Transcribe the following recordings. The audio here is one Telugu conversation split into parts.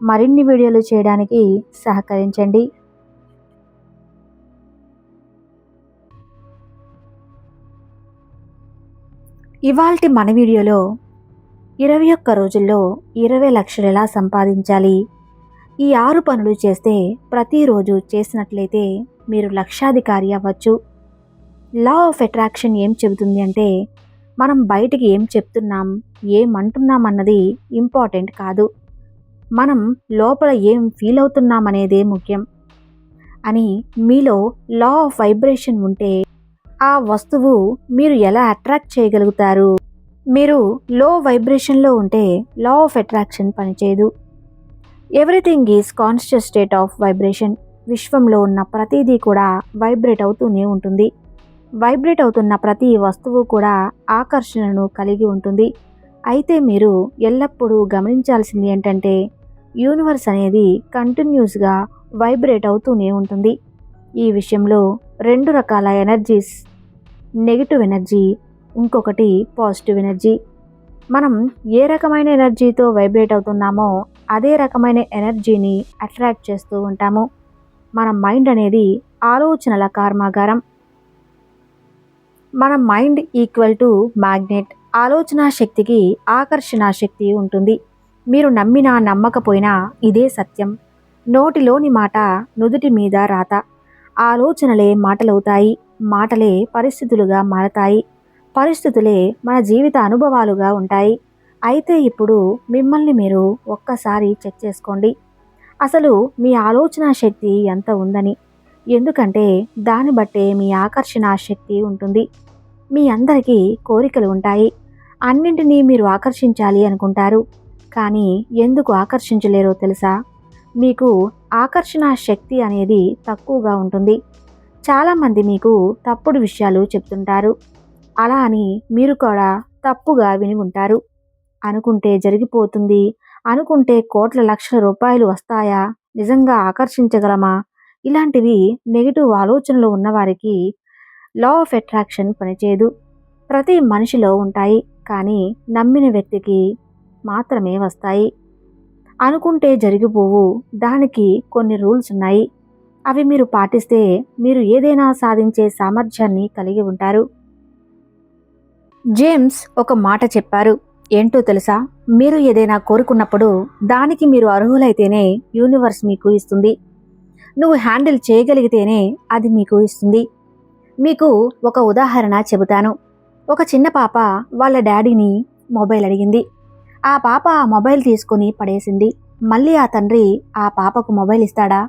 మరిన్ని వీడియోలు చేయడానికి సహకరించండి. ఇవాల్టి మన వీడియోలో ఇరవై ఒక్క రోజుల్లో ఇరవై లక్షలు ఎలా సంపాదించాలి? ఈ ఆరు పనులు చేస్తే ప్రతిరోజు చేసినట్లయితే మీరు లక్షాధికారి అవ్వచ్చు. లా ఆఫ్ అట్రాక్షన్ ఏం చెబుతుంది అంటే మనం బయటికి ఏం చెప్తున్నాం ఏమంటున్నాం అన్నది ఇంపార్టెంట్ కాదు. మనం లోపల ఏం ఫీల్ అవుతున్నామనేదే ముఖ్యం. అని మీలో లా ఆఫ్ వైబ్రేషన్ ఉంటే ఆ వస్తువు మీరు ఎలా అట్రాక్ట్ చేయగలుగుతారు? మీరు లో వైబ్రేషన్లో ఉంటే లా ఆఫ్ అట్రాక్షన్ పనిచేయదు. Everything is conscious state of vibration విశ్వంలో ఉన్న ప్రతిదీ కూడా వైబ్రేట్ అవుతూనే ఉంటుంది. వైబ్రేట్ అవుతున్న ప్రతి వస్తువు కూడా ఆకర్షణను కలిగి ఉంటుంది. అయితే మీరు ఎల్లప్పుడూ గమనించాల్సింది ఏంటంటే యూనివర్స్ అనేది కంటిన్యూస్గా వైబ్రేట్ అవుతూనే ఉంటుంది. ఈ విషయంలో రెండు రకాల ఎనర్జీస్ నెగిటివ్ ఎనర్జీ ఇంకొకటి పాజిటివ్ ఎనర్జీ. మనం ఏ రకమైన ఎనర్జీతో వైబ్రేట్ అవుతున్నామో అదే రకమైన ఎనర్జీని అట్రాక్ట్ చేస్తూ ఉంటాము. మన మైండ్ అనేది ఆలోచనల కర్మాగారం. మన మైండ్ ఈక్వల్ టు మ్యాగ్నెట్. ఆలోచన శక్తికి ఆకర్షణ శక్తి ఉంటుంది. మీరు నమ్మినా నమ్మకపోయినా ఇదే సత్యం. నోటిలోని మాట నుదుటి మీద రాత. ఆలోచనలే మాటలవుతాయి. మాటలే పరిస్థితులుగా మారతాయి. పరిస్థితులే మన జీవిత అనుభవాలుగా ఉంటాయి. అయితే ఇప్పుడు మిమ్మల్ని మీరు ఒక్కసారి చెక్ చేసుకోండి. అసలు మీ ఆలోచన శక్తి ఎంత ఉందని. ఎందుకంటే దాన్ని బట్టే మీ ఆకర్షణ శక్తి ఉంటుంది. మీ అందరికీ కోరికలు ఉంటాయి. అన్నింటినీ మీరు ఆకర్షించాలి అనుకుంటారు. కానీ ఎందుకు ఆకర్షించలేరో తెలుసా? మీకు ఆకర్షణ శక్తి అనేది తక్కువగా ఉంటుంది. చాలామంది మీకు తప్పుడు విషయాలు చెప్తుంటారు. అలా అని మీరు కూడా తప్పుగా విని ఉంటారు. అనుకుంటే జరిగిపోతుంది. అనుకుంటే కోట్ల లక్షల రూపాయలు వస్తాయా? నిజంగా ఆకర్షించగలమా? ఇలాంటివి నెగిటివ్ ఆలోచనలు ఉన్నవారికి లా ఆఫ్ అట్రాక్షన్ పనిచేయదు. ప్రతి మనిషిలో ఉంటాయి. కానీ నమ్మిన వ్యక్తికి మాత్రమే వస్తాయి. అనుకుంటే జరిగిపోవు. దానికి కొన్ని రూల్స్ ఉన్నాయి. అవి మీరు పాటిస్తే మీరు ఏదైనా సాధించే సామర్థ్యాన్ని కలిగి ఉంటారు. జేమ్స్ ఒక మాట చెప్పారు. ఏంటో తెలుసా? మీరు ఏదైనా కోరుకున్నప్పుడు దానికి మీరు అర్హులైతేనే యూనివర్స్ మీకు ఇస్తుంది. నువ్వు హ్యాండిల్ చేయగలిగితేనే అది మీకు ఇస్తుంది. మీకు ఒక ఉదాహరణ చెబుతాను. ఒక చిన్న పాప వాళ్ళ డాడీని మొబైల్ అడిగింది. ఆ పాప ఆ మొబైల్ తీసుకుని పడేసింది. మళ్ళీ ఆ తండ్రి ఆ పాపకు మొబైల్ ఇస్తాడా?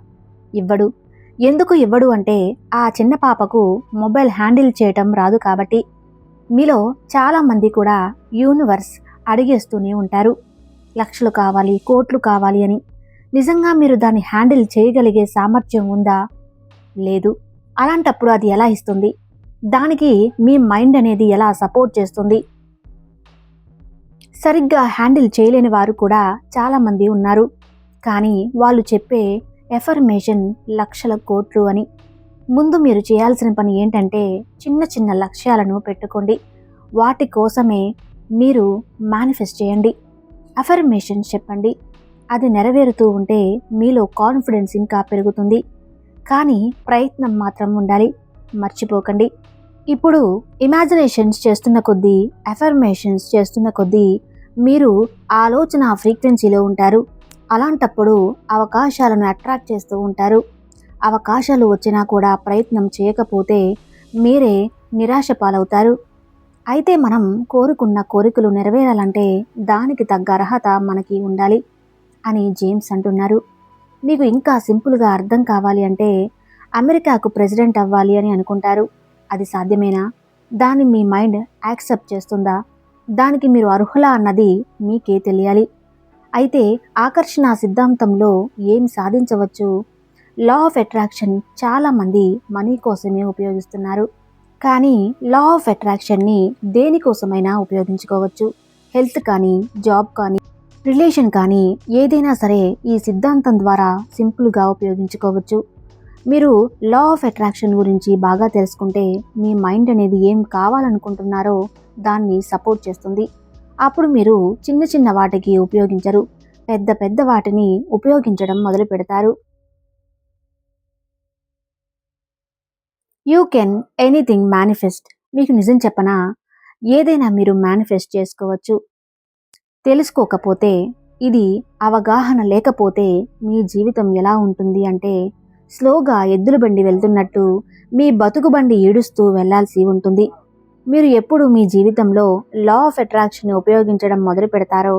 ఇవ్వడు. ఎందుకు ఇవ్వడు అంటే ఆ చిన్న పాపకు మొబైల్ హ్యాండిల్ చేయటం రాదు కాబట్టి. మీలో చాలామంది కూడా యూనివర్స్ అడిగేస్తూనే ఉంటారు. లక్షలు కావాలి కోట్లు కావాలి అని. నిజంగా మీరు దాన్ని హ్యాండిల్ చేయగలిగే సామర్థ్యం ఉందా? లేదు. అలాంటప్పుడు అది ఎలా ఇస్తుంది? దానికి మీ మైండ్ అనేది ఎలా సపోర్ట్ చేస్తుంది? సరిగ్గా హ్యాండిల్ చేయలేని వారు కూడా చాలామంది ఉన్నారు. కానీ వాళ్ళు చెప్పే ఎఫర్మేషన్ లక్షల కోట్లు అని. ముందు మీరు చేయాల్సిన పని ఏంటంటే చిన్న చిన్న లక్ష్యాలను పెట్టుకోండి. వాటి కోసమే మీరు మేనిఫెస్ట్ చేయండి. అఫర్మేషన్ చెప్పండి. అది నెరవేరుతూ ఉంటే మీలో కాన్ఫిడెన్స్ ఇంకా పెరుగుతుంది. కానీ ప్రయత్నం మాత్రం ఉండాలి. మర్చిపోకండి. ఇప్పుడు ఇమాజినేషన్స్ చేస్తున్న కొద్దీ అఫర్మేషన్స్ చేస్తున్న కొద్దీ మీరు ఆలోచన ఫ్రీక్వెన్సీలో ఉంటారు. అలాంటప్పుడు అవకాశాలను అట్రాక్ట్ చేస్తూ ఉంటారు. అవకాశాలు వచ్చినా కూడా ప్రయత్నం చేయకపోతే మీరే నిరాశ పాలవుతారు. అయితే మనం కోరుకున్న కోరికలు నెరవేరాలంటే దానికి తగ్గ అర్హత మనకి ఉండాలి అని జేమ్స్ అంటున్నారు. మీకు ఇంకా సింపుల్గా అర్థం కావాలి అంటే అమెరికాకు ప్రెసిడెంట్ అవ్వాలి అని అనుకుంటారు. అది సాధ్యమేనా? దాన్ని మీ మైండ్ యాక్సెప్ట్ చేస్తుందా? దానికి మీరు అర్హులా అన్నది మీకే తెలియాలి. అయితే ఆకర్షణ సిద్ధాంతంలో ఏం సాధించవచ్చు? లా ఆఫ్ అట్రాక్షన్ చాలామంది మనీ కోసమే ఉపయోగిస్తున్నారు. కానీ లా ఆఫ్ అట్రాక్షన్ని దేనికోసమైనా ఉపయోగించుకోవచ్చు. హెల్త్ కానీ జాబ్ కానీ రిలేషన్ కానీ ఏదైనా సరే ఈ సిద్ధాంతం ద్వారా సింపుల్గా ఉపయోగించుకోవచ్చు. మీరు లా ఆఫ్ అట్రాక్షన్ గురించి బాగా తెలుసుకుంటే మీ మైండ్ అనేది ఏం కావాలనుకుంటున్నారో దాన్ని సపోర్ట్ చేస్తుంది. అప్పుడు మీరు చిన్న చిన్న వాటికి ఉపయోగించరు. పెద్ద పెద్ద వాటిని ఉపయోగించడం మొదలు పెడతారు. యూ కెన్ ఎనీథింగ్ మేనిఫెస్ట్ మీకు నిజం చెప్పనా? ఏదైనా మీరు మేనిఫెస్ట్ చేసుకోవచ్చు. తెలుసుకోకపోతే ఇది అవగాహన లేకపోతే మీ జీవితం ఎలా ఉంటుంది అంటే స్లోగా ఎద్దుల బండి వెళ్తున్నట్టు మీ బతుకు బండి ఈడుస్తూ వెళ్ళాల్సి ఉంటుంది. మీరు ఎప్పుడు మీ జీవితంలో లా ఆఫ్ అట్రాక్షన్ ఉపయోగించడం మొదలు పెడతారో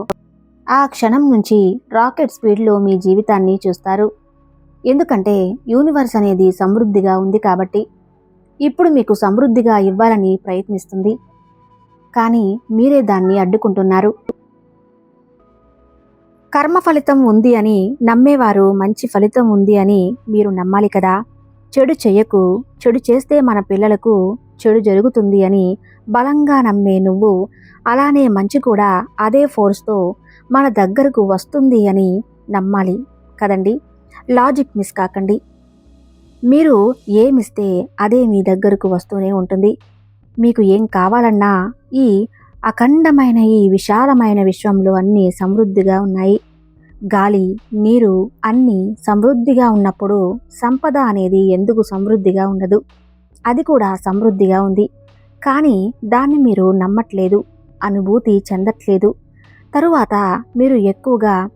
ఆ క్షణం నుంచి రాకెట్ స్పీడ్లో మీ జీవితాన్ని చూస్తారు. ఎందుకంటే యూనివర్స్ అనేది సమృద్ధిగా ఉంది కాబట్టి ఇప్పుడు మీకు సమృద్ధిగా ఇవ్వాలని ప్రయత్నిస్తుంది. కానీ మీరే దాన్ని అడ్డుకుంటున్నారు. కర్మ ఫలితం ఉంది అని నమ్మేవారు మంచి ఫలితం ఉంది అని మీరు నమ్మాలి కదా? చెడు చెయ్యకు చెడు చేస్తే మన పిల్లలకు చెడు జరుగుతుంది అని బలంగా నమ్మే నువ్వు అలానే మంచి కూడా అదే ఫోర్స్తో మన దగ్గరకు వస్తుంది అని నమ్మాలి కదండి? లాజిక్ మిస్ కాకండి. మీరు ఏమిస్తే అదే మీ దగ్గరకు వస్తూనే ఉంటుంది. మీకు ఏం కావాలన్నా ఈ అఖండమైన ఈ విశాలమైన విశ్వంలో అన్నీ సమృద్ధిగా ఉన్నాయి. గాలి నీరు అన్నీ సమృద్ధిగా ఉన్నప్పుడు సంపద అనేది ఎందుకు సమృద్ధిగా ఉండదు? అది కూడా సమృద్ధిగా ఉంది. కానీ దాన్ని మీరు నమ్మట్లేదు అనుభూతి చెందట్లేదు. తరువాత మీరు ఎక్కువగా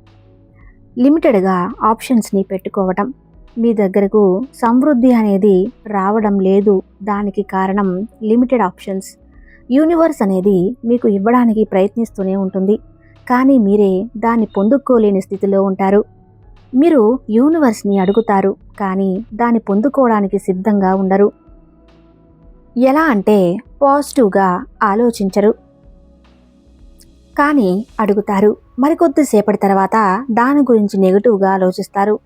లిమిటెడ్గా ఆప్షన్స్ని పెట్టుకోవటం మీ దగ్గరకు సమృద్ధి అనేది రావడం లేదు. దానికి కారణం లిమిటెడ్ ఆప్షన్స్. యూనివర్స్ అనేది మీకు ఇవ్వడానికి ప్రయత్నిస్తూనే ఉంటుంది. కానీ మీరే దాన్ని పొందుకోలేని స్థితిలో ఉంటారు. మీరు యూనివర్స్ని అడుగుతారు కానీ దాన్ని పొందుకోవడానికి సిద్ధంగా ఉండరు. ఎలా అంటే పాజిటివ్గా ఆలోచించరు. కానీ అడుగుతారు. మరికొద్దిసేపటి తర్వాత దాని గురించి నెగిటివ్గా ఆలోచిస్తారు.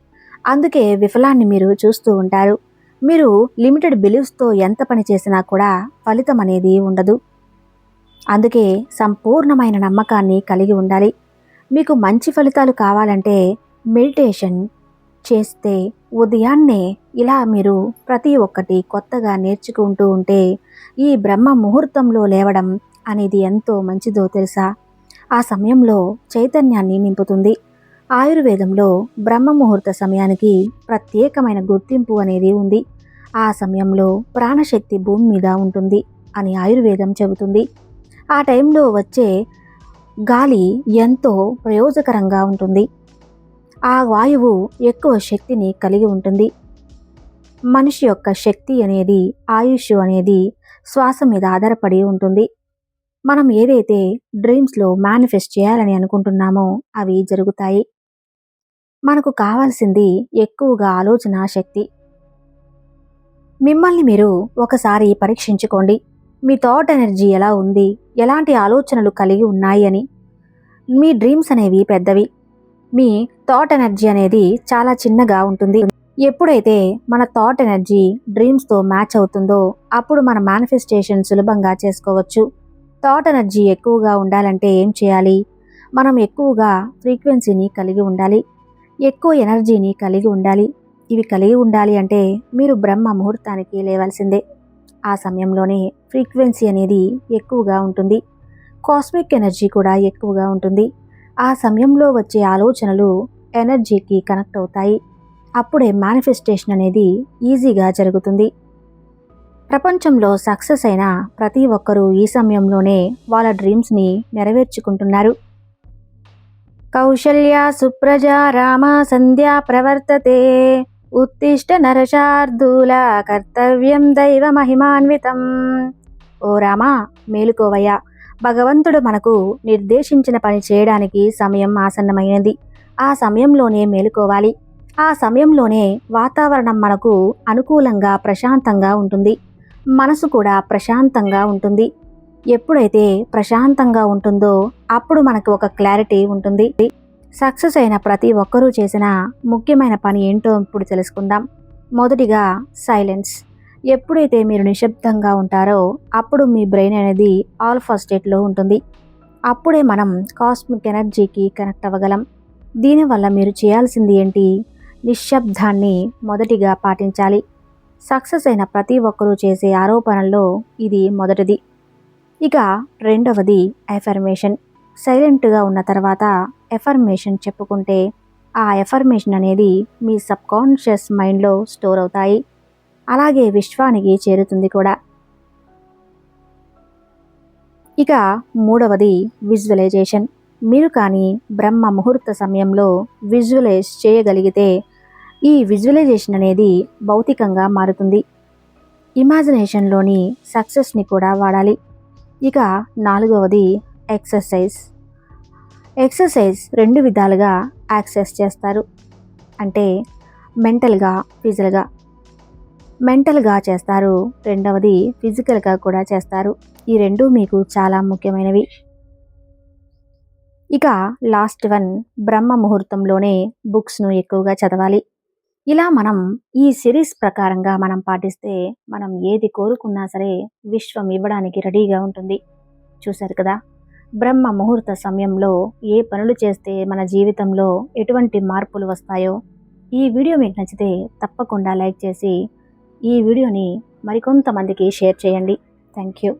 అందుకే విఫలాన్ని మీరు చూస్తూ ఉంటారు. మీరు లిమిటెడ్ బిలీవ్స్తో ఎంత పని చేసినా కూడా ఫలితం అనేది ఉండదు. అందుకే సంపూర్ణమైన నమ్మకాన్ని కలిగి ఉండాలి. మీకు మంచి ఫలితాలు కావాలంటే మెడిటేషన్ చేస్తే ఉదయాన్నే ఇలా మీరు ప్రతి ఒక్కటి కొత్తగా నేర్చుకుంటూ ఉంటే ఈ బ్రహ్మ ముహూర్తంలో లేవడం అనేది ఎంతో మంచిదో తెలుసా? ఆ సమయంలో చైతన్యాన్ని నింపుతుంది. ఆయుర్వేదంలో బ్రహ్మ ముహూర్త సమయానికి ప్రత్యేకమైన గుర్తింపు అనేది ఉంది. ఆ సమయంలో ప్రాణశక్తి భూమి మీద ఉంటుంది అని ఆయుర్వేదం చెబుతుంది. ఆ టైంలో వచ్చే గాలి ఎంతో ప్రయోజకరంగా ఉంటుంది. ఆ వాయువు ఎక్కువ శక్తిని కలిగి ఉంటుంది. మనిషి యొక్క శక్తి అనేది ఆయుష్ అనేది శ్వాస మీద ఆధారపడి ఉంటుంది. మనం ఏదైతే డ్రీమ్స్లో మేనిఫెస్ట్ చేయాలని అనుకుంటున్నామో అవి జరుగుతాయి. మనకు కావాల్సింది ఎక్కువగా ఆలోచన శక్తి. మిమ్మల్ని మీరు ఒకసారి పరీక్షించుకోండి. మీ థాట్ ఎనర్జీ ఎలా ఉంది? ఎలాంటి ఆలోచనలు కలిగి ఉన్నాయి అని. మీ డ్రీమ్స్ అనేవి పెద్దవి. మీ థాట్ ఎనర్జీ అనేది చాలా చిన్నగా ఉంటుంది. ఎప్పుడైతే మన థాట్ ఎనర్జీ డ్రీమ్స్తో మ్యాచ్ అవుతుందో అప్పుడు మన మేనిఫెస్టేషన్ సులభంగా చేసుకోవచ్చు. థాట్ ఎనర్జీ ఎక్కువగా ఉండాలంటే ఏం చేయాలి? మనం ఎక్కువగా ఫ్రీక్వెన్సీని కలిగి ఉండాలి. ఎక్కువ ఎనర్జీని కలిగి ఉండాలి. ఇవి కలిగి ఉండాలి అంటే మీరు బ్రహ్మ ముహూర్తానికి లేవాల్సిందే. ఆ సమయంలోనే ఫ్రీక్వెన్సీ అనేది ఎక్కువగా ఉంటుంది. కాస్మిక్ ఎనర్జీ కూడా ఎక్కువగా ఉంటుంది. ఆ సమయంలో వచ్చే ఆలోచనలు ఎనర్జీకి కనెక్ట్ అవుతాయి. అప్పుడే మేనిఫెస్టేషన్ అనేది ఈజీగా జరుగుతుంది. ప్రపంచంలో సక్సెస్ అయిన ప్రతి ఒక్కరూ ఈ సమయంలోనే వాళ్ళ డ్రీమ్స్ని నెరవేర్చుకుంటున్నారు. కౌశల్య సుప్రజ రామ సంధ్యా ప్రవర్తతే. ఉత్తిష్ట నరశార్దూల కర్తవ్యం దైవ మహిమాన్వితం. ఓ రామ మేలుకోవయ్యా. భగవంతుడు మనకు నిర్దేశించిన పని చేయడానికి సమయం ఆసన్నమైనది. ఆ సమయంలోనే మేలుకోవాలి. ఆ సమయంలోనే వాతావరణం మనకు అనుకూలంగా ప్రశాంతంగా ఉంటుంది. మనసు కూడా ప్రశాంతంగా ఉంటుంది. ఎప్పుడైతే ప్రశాంతంగా ఉంటుందో అప్పుడు మనకు ఒక క్లారిటీ ఉంటుంది. సక్సెస్ అయిన ప్రతి ఒక్కరూ చేసిన ముఖ్యమైన పని ఏంటో ఇప్పుడు తెలుసుకుందాం. మొదటిగా సైలెన్స్. ఎప్పుడైతే మీరు నిశ్శబ్దంగా ఉంటారో అప్పుడు మీ బ్రెయిన్ అనేది ఆల్ఫా స్టేట్లో ఉంటుంది. అప్పుడే మనం కాస్మిక్ ఎనర్జీకి కనెక్ట్ అవ్వగలం. దీనివల్ల మీరు చేయాల్సింది ఏంటి? నిశ్శబ్దాన్ని మొదటిగా పాటించాలి. సక్సెస్ అయిన ప్రతి ఒక్కరూ చేసే ఆరోపణల్లో ఇది మొదటిది. ఇక రెండవది ఎఫర్మేషన్ సైలెంట్గా ఉన్న తర్వాత ఎఫర్మేషన్ చెప్పుకుంటే ఆ ఎఫర్మేషన్ అనేది మీ సబ్కాన్షియస్ మైండ్లో స్టోర్ అవుతాయి. అలాగే విశ్వానికి చేరుతుంది కూడా. ఇక మూడవది విజువలైజేషన్. మీరు కానీ బ్రహ్మ ముహూర్త సమయంలో విజువలైజ్ చేయగలిగితే ఈ విజువలైజేషన్ అనేది భౌతికంగా మారుతుంది. ఇమాజినేషన్లోని సక్సెస్ని కూడా వాడాలి. ఇక నాలుగవది ఎక్సర్సైజ్. ఎక్సర్సైజ్ రెండు విధాలుగా యాక్సెస్ చేస్తారు. అంటే మెంటల్గా ఫిజికల్గా. మెంటల్గా చేస్తారు రెండవది ఫిజికల్గా కూడా చేస్తారు. ఈ రెండు మీకు చాలా ముఖ్యమైనవి. ఇక లాస్ట్ వన్ బ్రహ్మ ముహూర్తంలోనే బుక్స్ను ఎక్కువగా చదవాలి. ఇలా మనం ఈ సిరీస్ ప్రకారంగా మనం పాటిస్తే మనం ఏది కోరుకున్నా సరే విశ్వం ఇవ్వడానికి రెడీగా ఉంటుంది. చూశారు కదా? బ్రహ్మ ముహూర్త సమయంలో ఏ పనులు చేస్తే మన జీవితంలో ఎటువంటి మార్పులు వస్తాయో ఈ వీడియో మీకు నచ్చితే తప్పకుండా లైక్ చేసి ఈ వీడియోని మరికొంతమందికి షేర్ చేయండి. Thank you.